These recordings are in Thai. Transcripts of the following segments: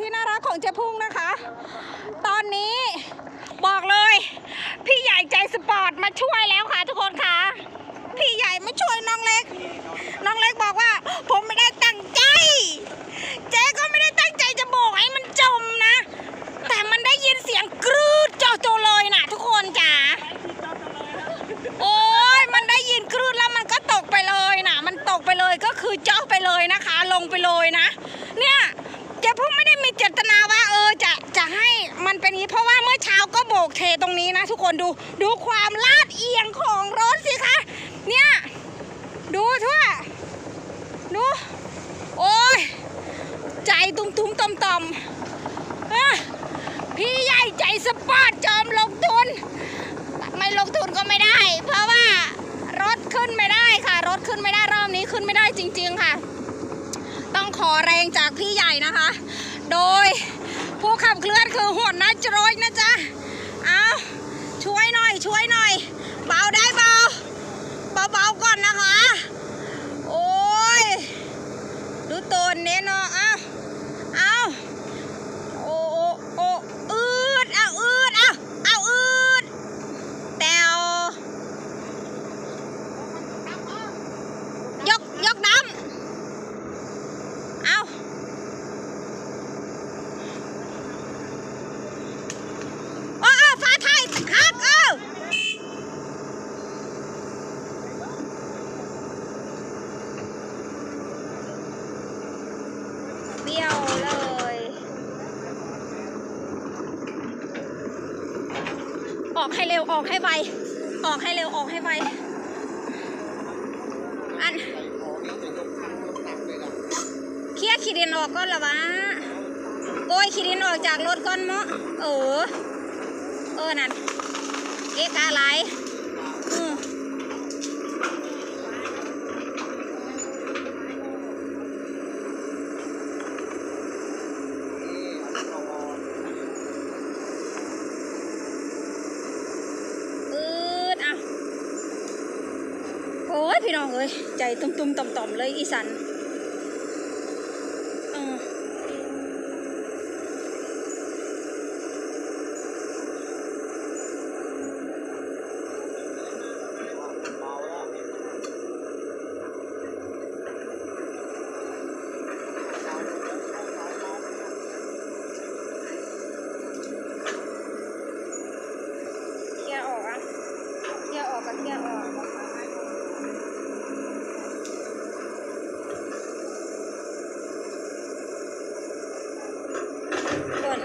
ที่น่ารักของเจ๊พุ่งนะคะ ตอนนี้บอกเลย พี่ใหญ่ใจสปอร์ตมาช่วยแล้วค่ะทุกคนค่ะ พี่ใหญ่มาช่วยน้องเล็ก น้องเล็กบอกว่า ผมไม่ได้ตั้งใจ เจ๊ก็ไม่ได้ตั้งใจจะโบอกให้มันจมนะ แต่มันได้ยินเสียงกรูดเจาะโจเล ดูความลาดเอียงของรถสิคะ เนี่ย ดูทั่ว ดู โอ้ย ใจตุ้มตุ้มต่อมต่อมๆพี่ใหญ่ใจสปอร์ตจอมลงทุน ไม่ลงทุนก็ไม่ได้ เพราะว่ารถขึ้นไม่ได้ค่ะ รถขึ้นไม่ได้รอบนี้ขึ้นไม่ได้จริง ๆค่ะ ต้องขอแรงจากพี่ใหญ่นะคะ โดยผู้ขับเคลื่อนคือหัวหน้าจรอยนะจ๊ะเอาช่วยหน่อย ช่วยหน่อย เบาได้เบาเบาๆก่อนนะคะ โอ้ย ดูตัวเน้นเนาะเอาเอาโอ้โอ้โอ้อืดเอาอืดเอาเอาอืด แตวยกยกน้ำเอาโอ้เอาฟ้าไทยหักเอาเบี้ยวเลย ออกให้เร็วออกให้ไว ออกให้เร็วออกให้ไว อันเคลียร์ขีดินออกก่อนละวะโกยขีดินออกจากรถก่อนเมาะเออ เออนั่นเกะกะไหลายอืมอืดอะ โอ้ยพี่น้อง เอ้ยใจตุ้มๆต่อมๆเลยอีสันเออเคลียร์ออกอะเคลียร์ออกกับเคลียร์ออก ก่อน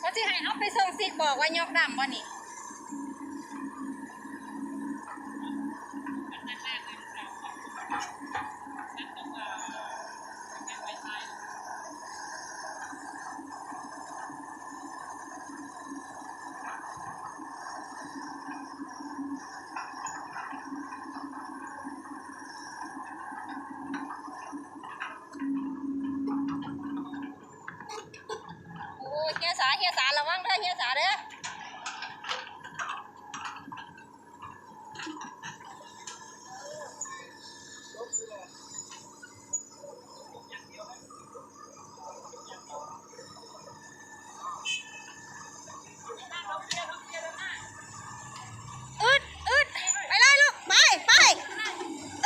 เขาจะให้เอาไป สิกบอกว่ายกดำบ่นี่ โอ้ยเฮียสาเฮียสาระวังเด้อเฮียสาเด้ออึดอึดไปเลยลูก ไปไป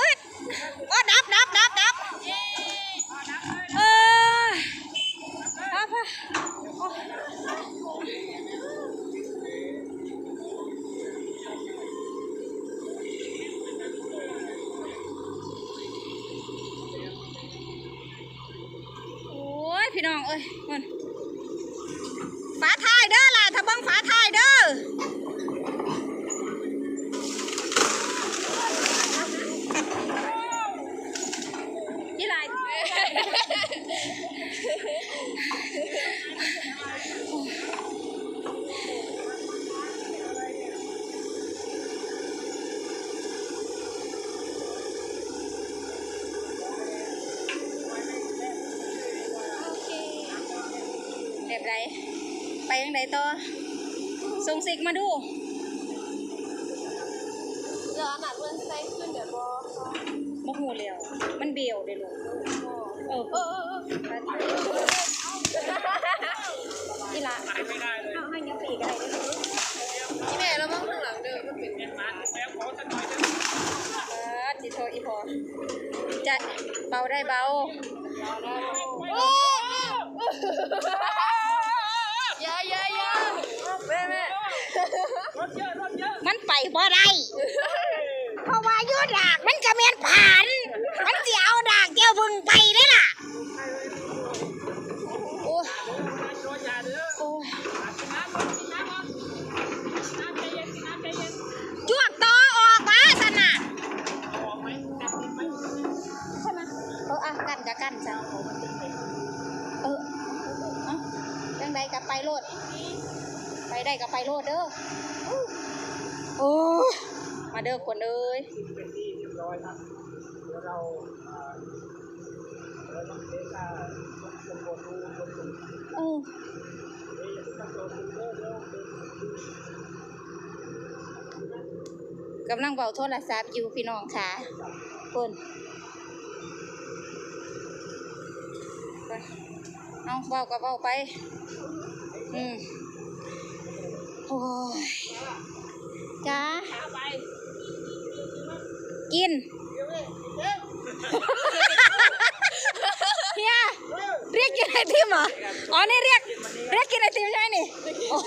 อึดว่าดับดับดับดับเออ เอาค่ะโอ้โอ้ย พี่น้อง เอ้ยมันฝาท้ายเด้อล่ะถ้าเบังฝาท้ายเด้อยี่ไร แบบไหนไปยังไงต่อส่งสิกมาดูเดี๋ยวอันนั้นเพื่อนใส่ขึ้นเดี๋ยวบอบ่หูเร็วมันเบียวเด้ลูกเออเออเออเอออีหละเอาให้ยังปีกอะไรได้ลูกที่แม่เราบ้างข้างหลังเดิมมันเป็นเออจิโทอีพอจะเบาได้เบายายายาแม่แม่มันไปบ่ได้เพราะว่าอยูดากมันจะเมียนผ่าน มันจะเอาดากเจียวบึงไปได้ล่ะ กับไปโลดเด้อโอ้ยมาเด้อคนเอ้ยเออกำลังเบาโทรศัพท์อยู่พี่น้องค่ะคนไปเอาเบาก็เบาไป อืมโอ้ ยจ้ากินเฮียเรียกกินไอติมเหรอ อ๋อ นี่เรียก เรียกกินไอติมใช่ไหมนี่อ๋อ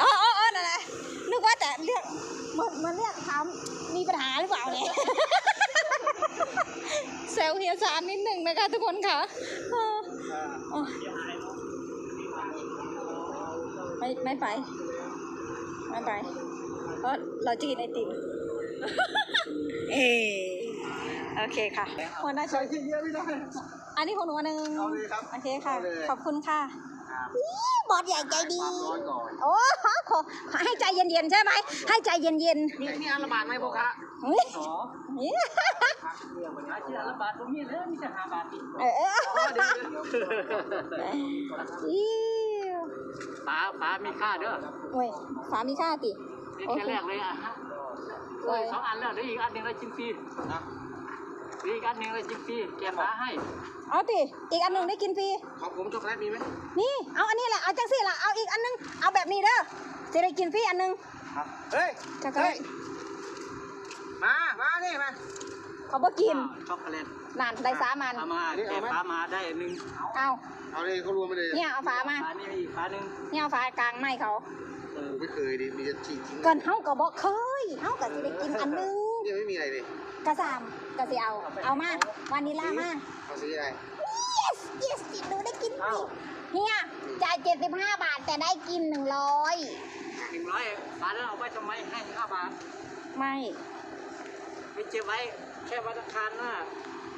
อ๋ออ๋อนั่นแหละนึกว่าแต่เรียกมือนเหมันเรียกถามมีปัญหาหรือเปล่าเนี่ยเซลเฮียสารนิดหนึ่งนะคะทุกคนค่ะอ๋อ ไม่ไม่ไป ไม่ไป เพราะเราจะกินไอติม เอโอเคค่ะวันน่าชมเยอะไม่ได้อันนี้ของหนูอันหนึ่งเอาเลยครับโอเคค่ะเอาเลยขอบคุณค่ะอี้บอสใหญ่ใจดี ความร้อนก่อนโอ้ขอขอขอให้ใจเย็นๆใช่ไหม ให้ใจเย็นมีมีอันละบาทไหมพ่อคะๆเฮ้ยอ๋อนี่อาชีพอันละบาทผมมีเลยมีแต่ห้าบาทติดเออเดี๋ยวอิ๊ว ป๋าป๋ามีค่าเด้อโอ้ยฝามีค่าตินี่แค่แรกเลยอะฮะโอ้ยสองอันแล้วเดี๋ยวอีกอันหนึ่งเราจิ้มฟรีนะเดี๋ยวอีกอันหนึ่งเราจิ้มฟรีแกป๋าให้เอาติอีกอันหนึ่งได้กินฟรีของผมช็อกโกแลตมีไหมนี่เอาอันนี้แหละเอาจังสิล่ะเอาอีกอันหนึงเอาแบบนี้เด้อจะได้กินฟรีอันหนึงเฮ้ย ช็อกโกแลตมา มานี่มา เขาบ่กิน ช็อกโกแลตนานได้สามันเอามาแกป๋ามาได้อันหนึ่งเอาเอาเลยเขารวมไปเลยเนี่ยเอาฝามาฝานี่อีกฝาหนึ่งเนี่ยเอาฝากลางไม่เขา เออไม่เคยดิ มีจะฉีกทิ้งเกินเฮาก็บ่เคยเฮาก็สิได้กินอันหนึงยังไม่มีอะไรเลยกระซามก็สิเอา เอามา วานิลลามา เอาสีอะไร yes yes หนูได้กินฟรีเฮียจ่าย75 บาทแต่ได้กิน 100 หนึ่งร้อยบาทแล้วเอาไว้ทำไมให้ห้าบาทไม่ไม่เจ็บไว้ แค่วันอังคารหน้า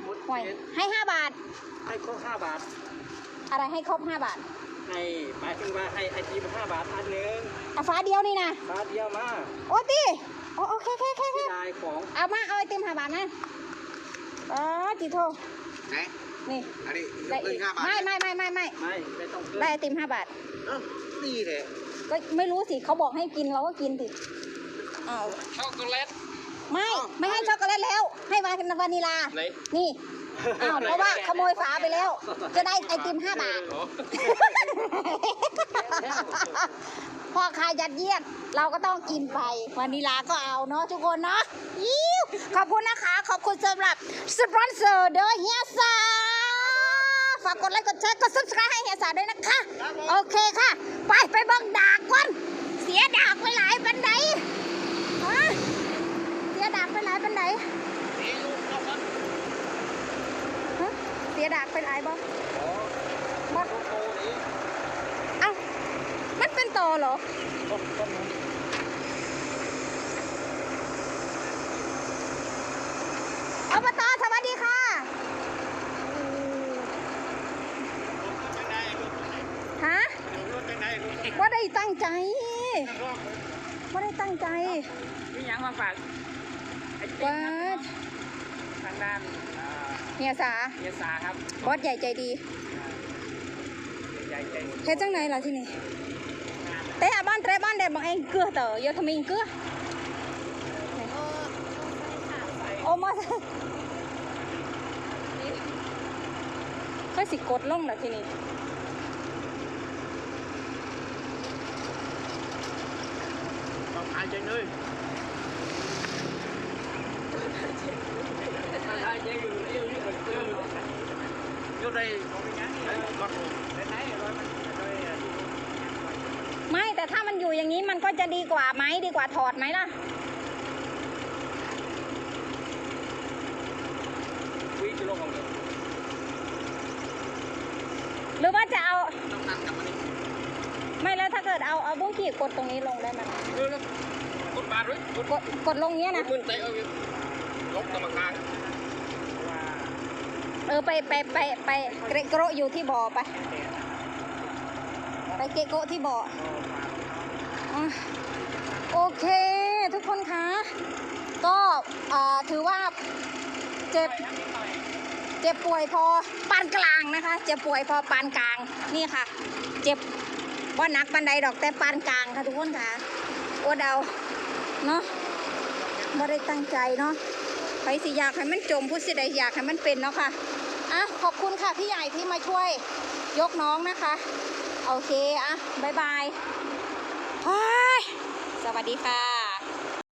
หมดห่วยเจ็ดให้5บาท ให้ครบห้าบาทอะไรให้ครบ5บาทให้หมายถึงว่าให้ไอทีมห้าบาทอันหนึ่งเอาฟ้าเดียวนี่นะบาทเดียวมาโอ้ตีโอ้โอเคโอเคโอเคโอเคได้ของเอามาเอาไอติม5บาทนะอ๋อจิโทไหนนี่อันนี้ได้อีกไม่ไม่ไม่ไม่ไม่ไม่ไม่ต้องขึ้นได้ไอติม5บาท เอ้านี่แหละก็ไม่รู้สิเขาบอกให้กินเราก็กินสิอ้าวช็อกโกแลต ไม่ไม่ให้ช็อกโกแลตแล้ว ให้วานวานิลา ไหน นี่อ้าวเพราะว่าขโมยฝาไปแล้ว จะได้ไอติมห้าบาทพ่อค้ายัดเยียดเราก็ต้องกินไปวานิลาก็เอาเนาะทุกคนเนาะยิ้วขอบคุณนะคะ ขอบคุณสำหรับสปอนเซอร์เด้อเฮียสาฝากกดไลค์กดแชร์กด subscribe ให้เฮียสาด้วยนะคะ โอเคค่ะ ไปไปเบังดากก่อนเสียดากไปหลายปันไดฮะเสี ยดากไปหลายปันไดฮะเสียดากไปหลายบ่บ่เอ้ามันเป็นตอเหรออบตสวัสดีค่ะฮะว่าได้ตั้งใจว่าได้ตั้งใจ มีอย่างมาฝากไอติม ว่าทางด้านเฮียสาเยสาครับบอสใหญ่ใจดีเฮ็ดจังไหนล่ะที่นี่เตะบ้านเตะบ้านเด็ดบางเองเกลือเต๋อเยอะทำไมเกลือโอ้โอ้มาค่อยสิกดลงล่ะที่นี่ต้องหายใจเลยหายใจอยู่เอวนี่เอว อยู่ในมัดในไหนร้อยมันโดยไม่แต่ถ้ามันอยู่อย่างนี้มันก็จะดีกว่าไหมดีกว่าถอดไหมล่ะวิ่งจะลงเอาเลยหรือว่าจะเอาต้องนั่งกลับมานี่ไม่แล้วถ้าเกิดเอาเอาบุ้งขีดกดตรงนี้ลงได้ไหมเร็วๆกดบาทด้วยกดกดกดลงเนี้ยนะมึนใจเอาอยู่ลบกรรมการ เออไปไปไปไปเกรโกะอยู่ที่บ่อไป ไปเกะโกะที่บ่อโอเคทุกคนคะ ก็ถือว่าเจ็บเจ็บป่วยพอปานกลางนะคะ เจ็บป่วยพอปานกลางนี่ค่ะ เจ็บว่านักบันไดดอกแต่ปานกลางค่ะทุกคนค่ะอวดเอาเนาะไม่ได้ตั้งใจเนาะ ใครสิอยากให้มันจมผู้สิใดอยากให้มันเป็นเนาะค่ะอะขอบคุณค่ะพี่ใหญ่ที่มาช่วยยกน้องนะคะ โอเคอะบายบายสวัสดีค่ะ